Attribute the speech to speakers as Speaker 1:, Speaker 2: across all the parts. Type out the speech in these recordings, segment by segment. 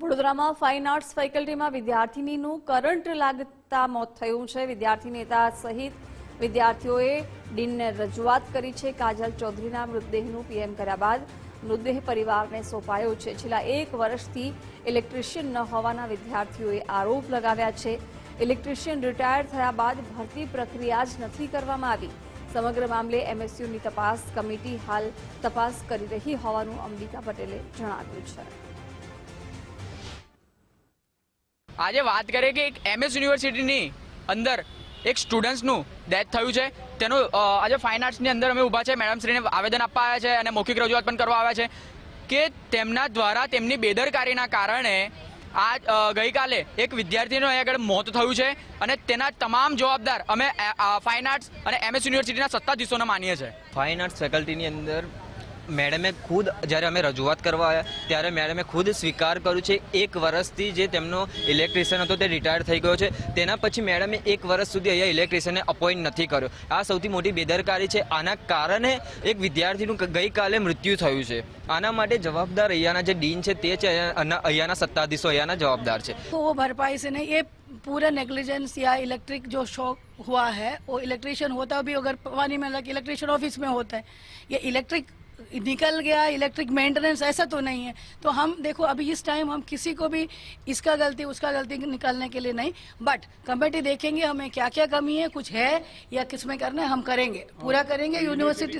Speaker 1: વડોદરામાં fine arts ફેકલ્ટીમાં વિદ્યાર્થીનીનું કરંટ લાગતા મોત થયું છે. વિદ્યાર્થી નેતા સહિત વિદ્યાર્થીઓએ ડીનને રજૂઆત કરી છે. કાજલ ચૌધરીના મૃતદેહનું પીએમ કર્યા બાદ મૃતદેહ પરિવારને સોંપાયો છે. છેલ્લા એક વર્ષથી ઇલેક્ટ્રિશિયન ન હોવાના વિદ્યાર્થીઓએ આરોપ લગાવ્યા છે. ઇલેક્ટ્રિશિયન રિટાયર થયા બાદ ભરતી પ્રક્રિયા જ નથી કરવામાં આવી. સમગ્ર મામલે એમએસયુની તપાસ કમિટી હાલ તપાસ કરી રહી હોવાનું અંબિકા પટેલે જણાવ્યું છે.
Speaker 2: આજે વાત કરીએ કે એક એમએસ યુનિવર્સિટીની અંદર એક સ્ટુડન્ટ્સનું ડેથ થયું છે. તેનું આજે ફાઇન આર્ટ્સની અંદર અમે ઊભા છે. મેડમ શ્રીને આવેદન આપવા આવ્યા છે અને મૌખિક રજૂઆત પણ કરવા આવ્યા છે કે તેમના દ્વારા તેમની બેદરકારીના કારણે આ ગઈકાલે એક વિદ્યાર્થીનું અહીં આગળ મોત થયું છે અને તેના તમામ જવાબદાર અમે ફાઇન આર્ટ્સ અને એમએસ યુનિવર્સિટીના સત્તાધીશોને માનીએ છીએ.
Speaker 3: ફાઇન આર્ટ્સ ફેકલ્ટીની અંદર મેડમે ખુદ જ્યારે અમે રજૂઆત કરવા આવ્યા ત્યારે મેડમે ખુદ સ્વીકાર કર્યું છે એક વર્ષથી જે તેમનો ઇલેક્ટ્રિશિયન હતો તે રિટાયર થઈ ગયો છે તેના પછી મેડમે એક વર્ષ સુધી અહીંયા ઇલેક્ટ્રિશિયનને અપોઇન્ટ નથી કર્યો આ સૌથી મોટી બેદરકારી છે આના કારણે એક વિદ્યાર્થીનું ગઈકાલે મૃત્યુ થયું છે આના માટે જવાબદાર અહીંયાના જે ડીન છે તે છે અહીંયા- અહીંયાના સત્તાધીશો અહીંયાના જવાબદાર છે
Speaker 4: तो वो भरपाई से नहीं ये पूरा नेग्लिजेंस या इलेक्ट्रिक जो शॉक हुआ है वो इलेक्ट्रिशियन होता भी अगर पानी में लग इलेक्ट्रिशियन ऑफिस में होता है ये इलेक्ट्रिक निकल गया इलेक्ट्रिक मेंटेनेंस ऐसा तो नहीं है। तो हम देखो अभी इस टाइम हम किसी को भी इसका गलती उसका गलती निकालने के लिए नहीं बट कमेटी देखेंगे हमें क्या क्या कमी है कुछ है या किसमें करना है हम करेंगे। पूरा करेंगे यूनिवर्सिटी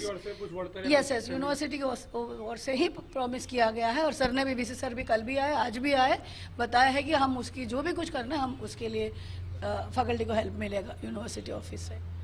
Speaker 4: यस यस यूनिवर्सिटी की ओर से ही प्रॉमिस किया गया है और सर ने भी वीसी सर भी कल भी आए आज भी आए बताया है कि हम उसकी जो भी कुछ करना है हम उसके लिए फैकल्टी को हेल्प मिलेगा यूनिवर्सिटी ऑफ़िस से।